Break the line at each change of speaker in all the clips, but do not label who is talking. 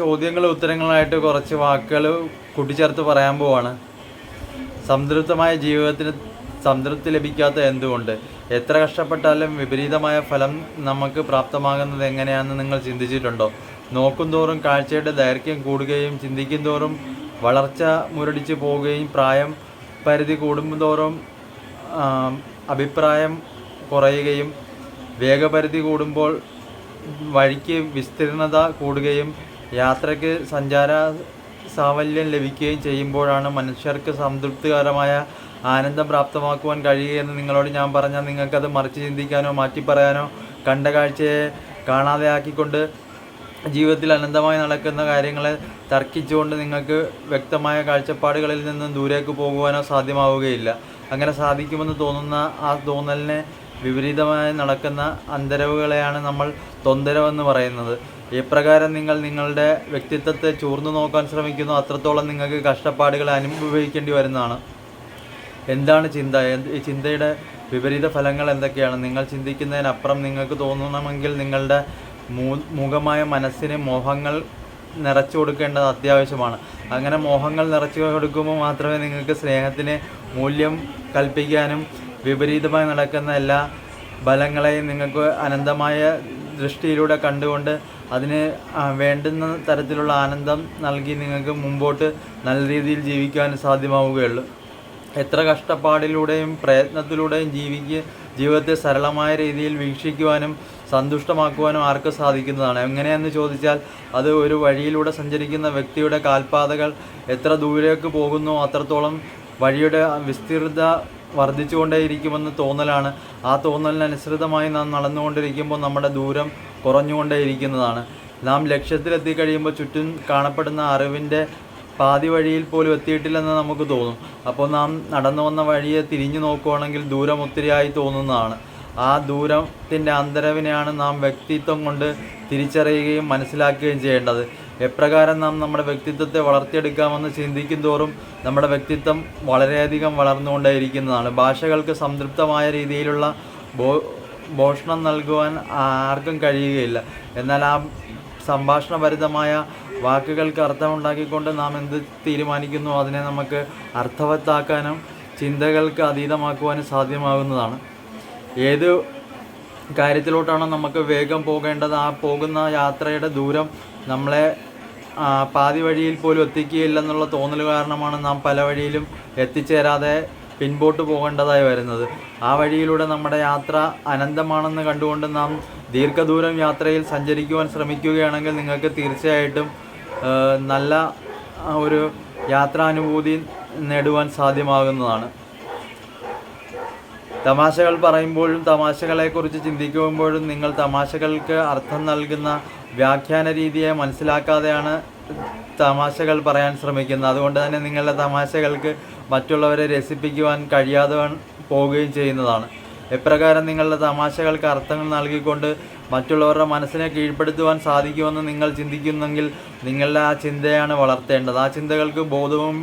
ചോദ്യങ്ങളും ഉത്തരങ്ങളായിട്ട് കുറച്ച് വാക്കുകൾ കൂട്ടിച്ചേർത്ത് പറയാൻ പോവാണ്. സംതൃപ്തമായ ജീവിതത്തിന് സംതൃപ്തി ലഭിക്കാത്ത എന്തുകൊണ്ട്? എത്ര കഷ്ടപ്പെട്ടാലും വിപരീതമായ ഫലം നമുക്ക് പ്രാപ്തമാകുന്നത് എങ്ങനെയാണെന്ന് നിങ്ങൾ ചിന്തിച്ചിട്ടുണ്ടോ? നോക്കും തോറും കാഴ്ചയുടെ ദൈർഘ്യം കൂടുകയും ചിന്തിക്കും തോറും വളർച്ച മുരടിച്ച് പോവുകയും പ്രായം പരിധി കൂടുന്തോറും അഭിപ്രായം കുറയുകയും വേഗപരിധി കൂടുമ്പോൾ വഴിക്ക് വിസ്തീർണത കൂടുകയും യാത്രയ്ക്ക് സഞ്ചാര സാവല്യം ലഭിക്കുകയും ചെയ്യുമ്പോഴാണ് മനുഷ്യർക്ക് സംതൃപ്തികരമായ ആനന്ദം പ്രാപ്തമാക്കുവാൻ കഴിയുകയെന്ന് നിങ്ങളോട് ഞാൻ പറഞ്ഞാൽ നിങ്ങൾക്കത് മറിച്ച് ചിന്തിക്കാനോ മാറ്റി പറയാനോ കണ്ട കാഴ്ചയെ കാണാതെയാക്കിക്കൊണ്ട് ജീവിതത്തിൽ അനന്തമായി നടക്കുന്ന കാര്യങ്ങളെ തർക്കിച്ചുകൊണ്ട് നിങ്ങൾക്ക് വ്യക്തമായ കാഴ്ചപ്പാടുകളിൽ നിന്നും ദൂരേക്ക് പോകുവാനോ സാധ്യമാവുകയില്ല. അങ്ങനെ സാധിക്കുമെന്ന് തോന്നുന്ന ആ തോന്നലിനെ വിപരീതമായി നടക്കുന്ന അന്തരവുകളെയാണ് നമ്മൾ തൊന്തരവെന്ന് പറയുന്നത്. ഇപ്രകാരം നിങ്ങൾ നിങ്ങളുടെ വ്യക്തിത്വത്തെ ചൂർന്നു നോക്കാൻ ശ്രമിക്കുന്നു അത്രത്തോളം നിങ്ങൾക്ക് കഷ്ടപ്പാടുകൾ അനുഭവിക്കേണ്ടി വരുന്നതാണ്. എന്താണ് ചിന്ത? ഈ ചിന്തയുടെ വിപരീത ഫലങ്ങൾ എന്തൊക്കെയാണ്? നിങ്ങൾ ചിന്തിക്കുന്നതിനപ്പുറം നിങ്ങൾക്ക് തോന്നണമെങ്കിൽ നിങ്ങളുടെ മൂ- മൂകമായ മനസ്സിന് മോഹങ്ങൾ നിറച്ചു കൊടുക്കേണ്ടത് അത്യാവശ്യമാണ്. അങ്ങനെ മോഹങ്ങൾ നിറച്ചു കൊടുക്കുമ്പോൾ മാത്രമേ നിങ്ങൾക്ക് സ്നേഹത്തിന് മൂല്യം കൽപ്പിക്കാനും വിപരീതമായി നടക്കുന്ന എല്ലാ ബലങ്ങളെയും നിങ്ങൾക്ക് അനന്തമായ ദൃഷ്ടിയിലൂടെ കണ്ടുകൊണ്ട് അതിന് വേണ്ടുന്ന തരത്തിലുള്ള ആനന്ദം നൽകി നിങ്ങൾക്ക് മുമ്പോട്ട് നല്ല രീതിയിൽ ജീവിക്കാൻ സാധ്യമാവുകയുള്ളൂ. എത്ര കഷ്ടപ്പാടിലൂടെയും പ്രയത്നത്തിലൂടെയും ജീവിക്കുക ജീവിതത്തെ സരളമായ രീതിയിൽ വീക്ഷിക്കുവാനും സന്തുഷ്ടമാക്കുവാനും ആർക്ക് സാധിക്കുന്നതാണ്? എങ്ങനെയെന്ന് ചോദിച്ചാൽ അത് ഒരു വഴിയിലൂടെ സഞ്ചരിക്കുന്ന വ്യക്തിയുടെ കാൽപാതകൾ എത്ര ദൂരേക്ക് പോകുന്നു അത്രത്തോളം വഴിയുടെ വിസ്തീർണത വർദ്ധിച്ചുകൊണ്ടേയിരിക്കുമെന്ന് തോന്നലാണ്. ആ തോന്നലിനനുസൃതമായി നാം നടന്നുകൊണ്ടിരിക്കുമ്പോൾ നമ്മുടെ ദൂരം കുറഞ്ഞുകൊണ്ടേയിരിക്കുന്നതാണ്. നാം ലക്ഷ്യത്തിലെത്തി കഴിയുമ്പോൾ ചുറ്റും കാണപ്പെടുന്ന അറിവിന്റെ പാതി വഴിയിൽ പോലും എത്തിയിട്ടില്ലെന്ന് നമുക്ക് തോന്നും. അപ്പോൾ നാം നടന്നു വന്ന വഴിയെ തിരിഞ്ഞു നോക്കുകയാണെങ്കിൽ ദൂരം ഒത്തിരിയായി തോന്നുന്നതാണ്. ആ ദൂരത്തിന്റെ അന്തരവിനെയാണ് നാം വ്യക്തിത്വം കൊണ്ട് തിരിച്ചറിയുകയും മനസ്സിലാക്കുകയും ചെയ്യേണ്ടത്. എപ്രകാരം നാം നമ്മുടെ വ്യക്തിത്വത്തെ വളർത്തിയെടുക്കാമെന്ന് ചിന്തിക്കും തോറും നമ്മുടെ വ്യക്തിത്വം വളരെയധികം വളർന്നുകൊണ്ടേയിരിക്കുന്നതാണ്. ഭാഷകൾക്ക് സംതൃപ്തമായ രീതിയിലുള്ള ബോ ഭോഷണം നൽകുവാൻ ആർക്കും കഴിയുകയില്ല. എന്നാൽ ആ സംഭാഷണഭരിതമായ വാക്കുകൾക്ക് അർത്ഥമുണ്ടാക്കിക്കൊണ്ട് നാം എന്ത് തീരുമാനിക്കുന്നു അതിനെ നമുക്ക് അർത്ഥവത്താക്കാനും ചിന്തകൾക്ക് അതീതമാക്കുവാനും സാധ്യമാകുന്നതാണ്. ഏത് കാര്യത്തിലോട്ടാണോ നമുക്ക് വേഗം പോകേണ്ടത് ആ പോകുന്ന യാത്രയുടെ ദൂരം നമ്മളെ പാതി വഴിയിൽ പോലും എത്തിക്കുകയില്ലെന്നുള്ള തോന്നൽ കാരണമാണ് നാം പല വഴിയിലും എത്തിച്ചേരാതെ പിൻപോട്ട് പോകേണ്ടതായി വരുന്നത്. ആ വഴിയിലൂടെ നമ്മുടെ യാത്ര അനന്തമാണെന്ന് കണ്ടുകൊണ്ട് നാം ദീർഘദൂരം യാത്രയിൽ സഞ്ചരിക്കുവാൻ ശ്രമിക്കുകയാണെങ്കിൽ നിങ്ങൾക്ക് തീർച്ചയായിട്ടും നല്ല ഒരു യാത്രാനുഭൂതി നേടുവാൻ സാധ്യമാകുന്നതാണ്. തമാശകൾ പറയുമ്പോഴും തമാശകളെക്കുറിച്ച് ചിന്തിക്കുമ്പോഴും നിങ്ങൾ തമാശകൾക്ക് അർത്ഥം നൽകുന്ന വ്യാഖ്യാന രീതിയെ മനസ്സിലാക്കാതെയാണ് തമാശകൾ പറയാൻ ശ്രമിക്കുന്നത്. അതുകൊണ്ട് തന്നെ നിങ്ങളുടെ തമാശകൾക്ക് മറ്റുള്ളവരെ രസിപ്പിക്കുവാൻ കഴിയാതെ പോവുകയും ചെയ്യുന്നതാണ്. എപ്രകാരം നിങ്ങളുടെ തമാശകൾക്ക് അർത്ഥങ്ങൾ നൽകിക്കൊണ്ട് മറ്റുള്ളവരുടെ മനസ്സിനെ കീഴ്പ്പെടുത്തുവാൻ സാധിക്കുമെന്ന് നിങ്ങൾ ചിന്തിക്കുന്നെങ്കിൽ നിങ്ങളുടെ ആ ചിന്തയാണ് വളർത്തേണ്ടത്. ആ ചിന്തകൾക്ക് ബോധവും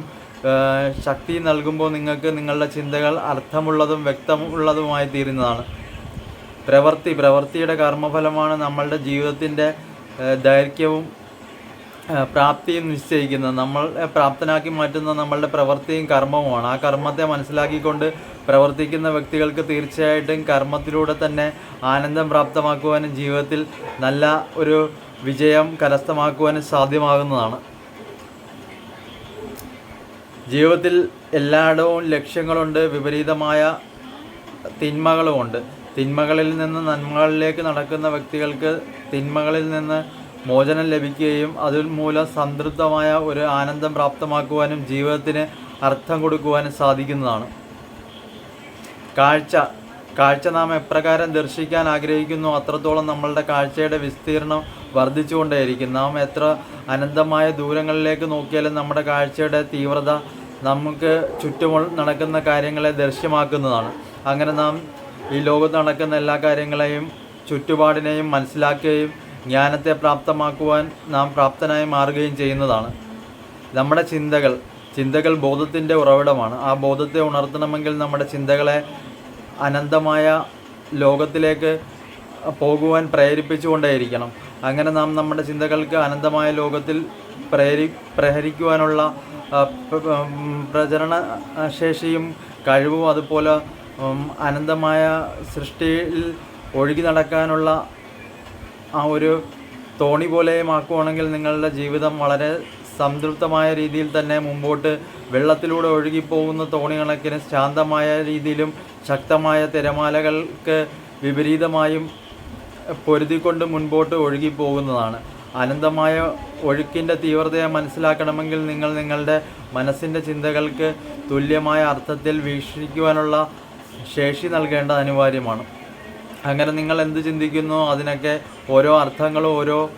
ശക്തി നൽകുമ്പോൾ നിങ്ങൾക്ക് നിങ്ങളുടെ ചിന്തകൾ അർത്ഥമുള്ളതും വ്യക്തമുള്ളതുമായി തീരുന്നതാണ്. പ്രവൃത്തി പ്രവൃത്തിയുടെ കർമ്മഫലമാണ് നമ്മളുടെ ജീവിതത്തിന്റെ ദൈർഘ്യവും പ്രാപ്തിയും നിശ്ചയിക്കുന്നത് നമ്മൾ പ്രാപ്തനാക്കി മാറ്റുന്ന നമ്മളുടെ പ്രവൃത്തിയും കർമ്മവുമാണ്. ആ കർമ്മത്തെ മനസ്സിലാക്കിക്കൊണ്ട് പ്രവർത്തിക്കുന്ന വ്യക്തികൾക്ക് തീർച്ചയായിട്ടും കർമ്മത്തിലൂടെ തന്നെ ആനന്ദം പ്രാപ്തമാക്കുവാനും ജീവിതത്തിൽ നല്ല ഒരു വിജയം കരസ്ഥമാക്കുവാനും സാധ്യമാകുന്നതാണ്. ജീവിതത്തിൽ എല്ലായിടവും ലക്ഷ്യങ്ങളുണ്ട് വിപരീതമായ തിന്മകളുമുണ്ട്. തിന്മകളിൽ നിന്ന് നന്മകളിലേക്ക് നടക്കുന്ന വ്യക്തികൾക്ക് തിന്മകളിൽ നിന്ന് മോചനം ലഭിക്കുകയും അതിൽ മൂലം സംതൃപ്തമായ ഒരു ആനന്ദം പ്രാപ്തമാക്കുവാനും ജീവിതത്തിന് അർത്ഥം കൊടുക്കുവാനും സാധിക്കുന്നതാണ്. കാഴ്ച. കാഴ്ച നാം എപ്രകാരം ദർശിക്കാൻ ആഗ്രഹിക്കുന്നു അത്രത്തോളം നമ്മളുടെ കാഴ്ചയുടെ വിസ്തീർണം വർദ്ധിച്ചുകൊണ്ടേയിരിക്കും. നാം എത്ര അനന്തമായ ദൂരങ്ങളിലേക്ക് നോക്കിയാലും നമ്മുടെ കാഴ്ചയുടെ തീവ്രത നമുക്ക് ചുറ്റുമുള്ള നടക്കുന്ന കാര്യങ്ങളെ ദൃശ്യമാക്കുന്നതാണ്. അങ്ങനെ നാം ഈ ലോകത്ത് നടക്കുന്ന എല്ലാ കാര്യങ്ങളെയും ചുറ്റുപാടിനെയും മനസ്സിലാക്കുകയും ജ്ഞാനത്തെ പ്രാപ്തമാക്കുവാൻ നാം പ്രാപ്തനായി മാറുകയും ചെയ്യുന്നതാണ്. നമ്മുടെ ചിന്തകൾ ചിന്തകൾ ബോധത്തിന്റെ ഉറവിടമാണ്. ആ ബോധത്തെ ഉണർത്തണമെങ്കിൽ നമ്മുടെ ചിന്തകളെ അനന്തമായ ലോകത്തിലേക്ക് പോകുവാൻ പ്രേരിപ്പിച്ചുകൊണ്ടേയിരിക്കണം. അങ്ങനെ നാം നമ്മുടെ ചിന്തകൾക്ക് അനന്തമായ ലോകത്തിൽ പ്രേരി പ്രഹരിക്കുവാനുള്ള പ്രചരണ ശേഷിയും കഴിവും അതുപോലെ അനന്തമായ സൃഷ്ടിയിൽ ഒഴുകി നടക്കാനുള്ള ആ ഒരു തോണി പോലെ പോലെയുമാക്കുവാണെങ്കിൽ നിങ്ങളുടെ ജീവിതം വളരെ സംതൃപ്തമായ രീതിയിൽ തന്നെ മുമ്പോട്ട് വെള്ളത്തിലൂടെ ഒഴുകിപ്പോകുന്ന തോണി കണക്കിന് ശാന്തമായ രീതിയിലും ശക്തമായ തിരമാലകൾക്ക് വിപരീതമായും പൊരുതിക്കൊണ്ട് മുൻപോട്ട് ഒഴുകിപ്പോകുന്നതാണ്. അനന്തമായ ഒഴുക്കിന്റെ തീവ്രതയെ മനസ്സിലാക്കണമെങ്കിൽ നിങ്ങൾ നിങ്ങളുടെ മനസ്സിന്റെ ചിന്തകൾക്ക് തുല്യമായ അർത്ഥത്തിൽ വീക്ഷിക്കുവാനുള്ള ശേഷി നൽകേണ്ടത് അനിവാര്യമാണ്. അങ്ങനെ നിങ്ങൾ എന്ത് ചിന്തിക്കുന്നു? അതിനൊക്കെ ഓരോ അർത്ഥങ്ങളും ഓരോ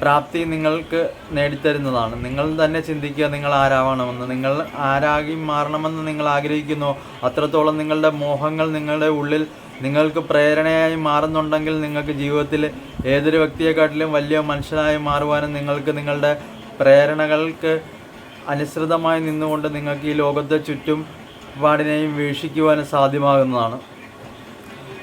പ്രാപ്തി നിങ്ങൾക്ക് നേടിത്തരുന്നതാണ്. നിങ്ങൾ തന്നെ ചിന്തിക്കുക നിങ്ങൾ ആരാവണമെന്ന്. നിങ്ങൾ ആരാകി മാറണമെന്ന് നിങ്ങൾ ആഗ്രഹിക്കുന്നു. അത്രത്തോളം നിങ്ങളുടെ മോഹങ്ങൾ നിങ്ങളുടെ ഉള്ളിൽ നിങ്ങൾക്ക് പ്രേരണയായി മാറുന്നുണ്ടെങ്കിൽ നിങ്ങൾക്ക് ജീവിതത്തിൽ ഏതൊരു വ്യക്തിയെക്കാട്ടിലും വലിയ മനുഷ്യനായി മാറുവാനും നിങ്ങൾക്ക് നിങ്ങളുടെ പ്രേരണകൾക്ക് അനുസൃതമായി നിന്നുകൊണ്ട് നിങ്ങൾക്ക് ഈ ലോകത്തെ ചുറ്റും പാടിനെയും വീക്ഷിക്കുവാനും സാധ്യമാകുന്നതാണ്.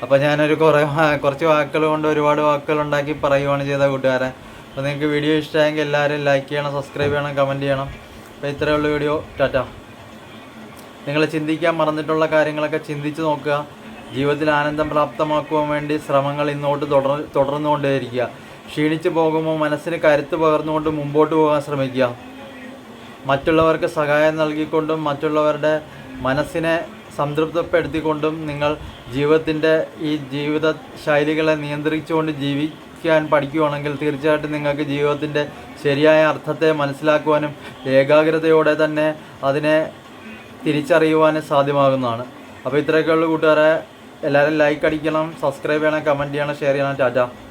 അപ്പോൾ ഞാനൊരു കുറേ കുറച്ച് വാക്കുകൾ കൊണ്ട് ഒരുപാട് വാക്കുകൾ ഉണ്ടാക്കി പറയുവാണ് ചെയ്ത കൂട്ടുകാരെ. അപ്പോൾ നിങ്ങൾക്ക് വീഡിയോ ഇഷ്ടമായെങ്കിൽ എല്ലാവരും ലൈക്ക് ചെയ്യണം സബ്സ്ക്രൈബ് ചെയ്യണം കമന്റ് ചെയ്യണം. അപ്പോൾ ഉള്ളൂ വീഡിയോ. ടാറ്റ. നിങ്ങൾ ചിന്തിക്കാൻ മറന്നിട്ടുള്ള കാര്യങ്ങളൊക്കെ ചിന്തിച്ച് നോക്കുക. ജീവിതത്തിൽ ആനന്ദം പ്രാപ്തമാക്കുവാൻ വേണ്ടി ശ്രമങ്ങൾ ഇന്നോട്ട് തുടർ തുടർന്നുകൊണ്ടേയിരിക്കുക. ക്ഷീണിച്ചു പോകുമ്പോൾ മനസ്സിന് കരുത്ത് പകർന്നുകൊണ്ട് മുമ്പോട്ട് പോകാൻ ശ്രമിക്കുക. മറ്റുള്ളവർക്ക് സഹായം നൽകിക്കൊണ്ടും മറ്റുള്ളവരുടെ മനസ്സിനെ സംതൃപ്തപ്പെടുത്തിക്കൊണ്ടും നിങ്ങൾ ജീവിതത്തിന്റെ ഈ ജീവിത ശൈലികളെ നിയന്ത്രിച്ചുകൊണ്ട് ജീവിക്കാൻ പഠിക്കുകയാണെങ്കിൽ തീർച്ചയായിട്ടും നിങ്ങൾക്ക് ജീവിതത്തിന്റെ ശരിയായ അർത്ഥത്തെ മനസ്സിലാക്കുവാനും ഏകാഗ്രതയോടെ തന്നെ അതിനെ തിരിച്ചറിയുവാനും സാധ്യമാകുന്നതാണ്. അപ്പോൾ ഇത്രയൊക്കെയുള്ള കൂട്ടുകാരെ. എല്ലാവരും ലൈക്ക് അടിക്കണം സബ്സ്ക്രൈബ് ചെയ്യണം കമന്റ് ചെയ്യണം ഷെയർ ചെയ്യണം. ടാറ്റ.